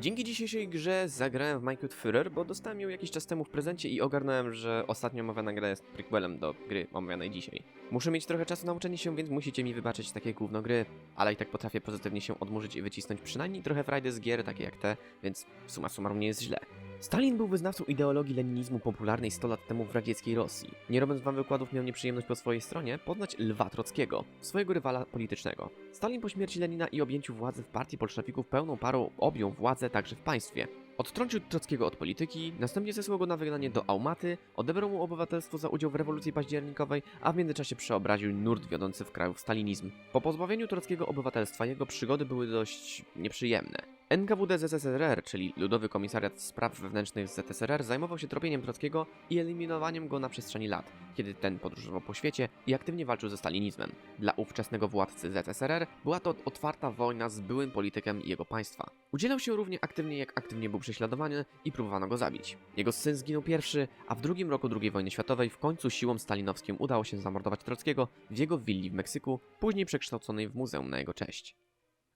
Dzięki dzisiejszej grze zagrałem w Minecraft Führer, bo dostałem ją jakiś czas temu w prezencie i ogarnąłem, że ostatnio omawiana gra jest prequelem do gry omawianej dzisiaj. Muszę mieć trochę czasu na uczenie się, więc musicie mi wybaczyć takie gówno gry, ale i tak potrafię pozytywnie się odmurzyć i wycisnąć przynajmniej trochę frajdy z gier, takie jak te, więc suma summarum nie jest źle. Stalin był wyznawcą ideologii leninizmu popularnej 100 lat temu w radzieckiej Rosji. Nie robiąc wam wykładów, miał nieprzyjemność po swojej stronie poznać Lwa Trockiego, swojego rywala politycznego. Stalin po śmierci Lenina i objęciu władzy w partii bolszewików pełną parą objął władzę także w państwie. Odtrącił Trockiego od polityki, następnie zesłał go na wygnanie do Aumaty, odebrał mu obywatelstwo za udział w rewolucji październikowej, a w międzyczasie przeobraził nurt wiodący w kraju w stalinizm. Po pozbawieniu Trockiego obywatelstwa jego przygody były dość nieprzyjemne. NKWD ZSRR, czyli Ludowy Komisariat Spraw Wewnętrznych ZSRR, zajmował się tropieniem Trockiego i eliminowaniem go na przestrzeni lat, kiedy ten podróżował po świecie i aktywnie walczył ze stalinizmem. Dla ówczesnego władcy ZSRR była to otwarta wojna z byłym politykiem jego państwa. Udzielał się równie aktywnie, jak aktywnie był prześladowany i próbowano go zabić. Jego syn zginął pierwszy, a w drugim roku II wojny światowej w końcu siłom stalinowskim udało się zamordować Trockiego w jego willi w Meksyku, później przekształconej w muzeum na jego cześć.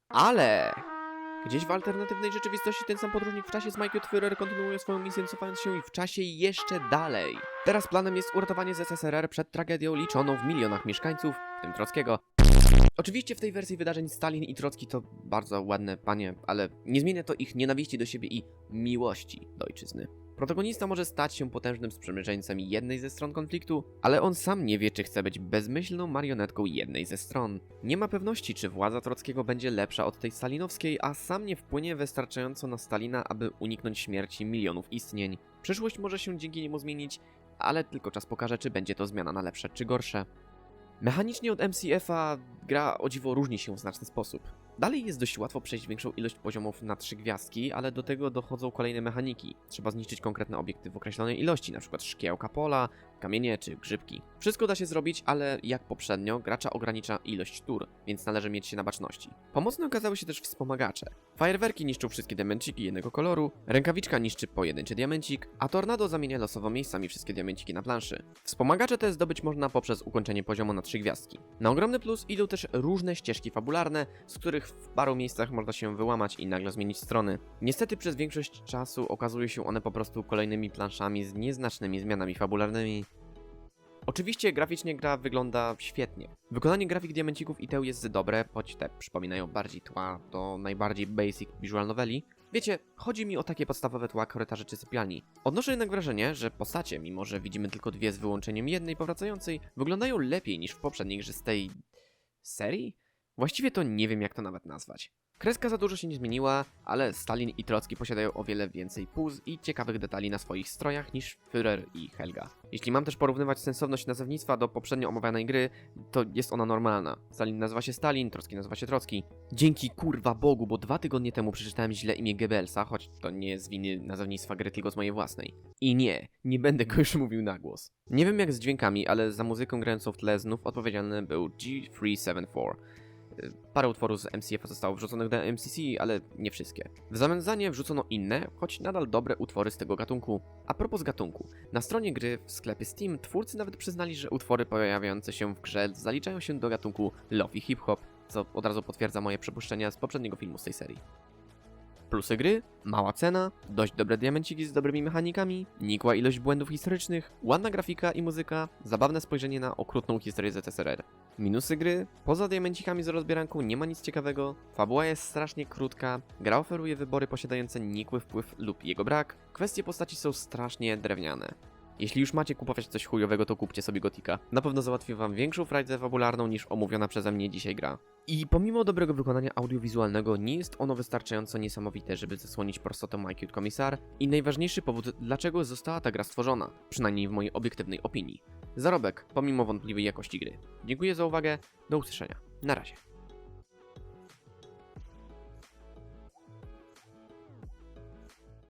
Ale Gdzieś w alternatywnej rzeczywistości ten sam podróżnik w czasie z Michael Führer kontynuuje swoją misję, cofając się i w czasie jeszcze dalej. Teraz planem jest uratowanie ZSRR przed tragedią liczoną w milionach mieszkańców, w tym Trockiego. Oczywiście w tej wersji wydarzeń Stalin i Trocki to bardzo ładne panie, ale nie zmienia to ich nienawiści do siebie i miłości do ojczyzny. Protagonista może stać się potężnym sprzymierzeńcem jednej ze stron konfliktu, ale on sam nie wie, czy chce być bezmyślną marionetką jednej ze stron. Nie ma pewności, czy władza Trockiego będzie lepsza od tej stalinowskiej, a sam nie wpłynie wystarczająco na Stalina, aby uniknąć śmierci milionów istnień. Przyszłość może się dzięki niemu zmienić, ale tylko czas pokaże, czy będzie to zmiana na lepsze czy gorsze. Mechanicznie od MCF-a gra o dziwo różni się w znaczny sposób. Dalej jest dość łatwo przejść większą ilość poziomów na trzy gwiazdki, ale do tego dochodzą kolejne mechaniki. Trzeba zniszczyć konkretne obiekty w określonej ilości, np. szkiełka pola, kamienie czy grzybki. Wszystko da się zrobić, ale jak poprzednio, gracza ogranicza ilość tur, więc należy mieć się na baczności. Pomocne okazały się też wspomagacze. Fajerwerki niszczą wszystkie diamenciki jednego koloru, rękawiczka niszczy pojedynczy diamencik, a tornado zamienia losowo miejscami wszystkie diamenciki na planszy. Wspomagacze te zdobyć można poprzez ukończenie poziomu na trzy gwiazdki. Na ogromny plus idą też różne ścieżki fabularne, z których w paru miejscach można się wyłamać i nagle zmienić strony. Niestety przez większość czasu okazują się one po prostu kolejnymi planszami z nieznacznymi zmianami fabularnymi. Oczywiście graficznie gra wygląda świetnie. Wykonanie grafik diamencików i teł jest dobre, choć te przypominają bardziej tła do najbardziej basic visual noveli. Wiecie, chodzi mi o takie podstawowe tła korytarzy czy sypialni. Odnoszę jednak wrażenie, że postacie, mimo że widzimy tylko dwie z wyłączeniem jednej powracającej, wyglądają lepiej niż w poprzednich grze z tej... serii? Właściwie to nie wiem jak to nawet nazwać. Kreska za dużo się nie zmieniła, ale Stalin i Trocki posiadają o wiele więcej puz i ciekawych detali na swoich strojach niż Führer i Helga. Jeśli mam też porównywać sensowność nazewnictwa do poprzednio omawianej gry, to jest ona normalna. Stalin nazywa się Stalin, Trocki nazywa się Trocki. Dzięki kurwa Bogu, bo dwa tygodnie temu przeczytałem źle imię Goebbelsa, choć to nie jest winy nazewnictwa gry, tylko z mojej własnej. I nie, nie będę go już mówił na głos. Nie wiem jak z dźwiękami, ale za muzyką grającą w tle znów odpowiedzialny był G374. Parę utworów z MCF zostało wrzuconych do MCC, ale nie wszystkie. W zamian za nie wrzucono inne, choć nadal dobre utwory z tego gatunku. A propos gatunku, na stronie gry w sklepie Steam twórcy nawet przyznali, że utwory pojawiające się w grze zaliczają się do gatunku Lofi Hip Hop, co od razu potwierdza moje przypuszczenia z poprzedniego filmu z tej serii. Plusy gry, mała cena, dość dobre diamenciki z dobrymi mechanikami, nikła ilość błędów historycznych, ładna grafika i muzyka, zabawne spojrzenie na okrutną historię ZSRR. Minusy gry, poza diamencikami z rozbieranką nie ma nic ciekawego, fabuła jest strasznie krótka, gra oferuje wybory posiadające nikły wpływ lub jego brak, kwestie postaci są strasznie drewniane. Jeśli już macie kupować coś chujowego, to kupcie sobie Gotika. Na pewno załatwi wam większą frajdę fabularną niż omówiona przeze mnie dzisiaj gra. I pomimo dobrego wykonania audiowizualnego, nie jest ono wystarczająco niesamowite, żeby zasłonić prostotę My Cute Commissar i najważniejszy powód, dlaczego została ta gra stworzona, przynajmniej w mojej obiektywnej opinii. Zarobek, pomimo wątpliwej jakości gry. Dziękuję za uwagę, do usłyszenia. Na razie.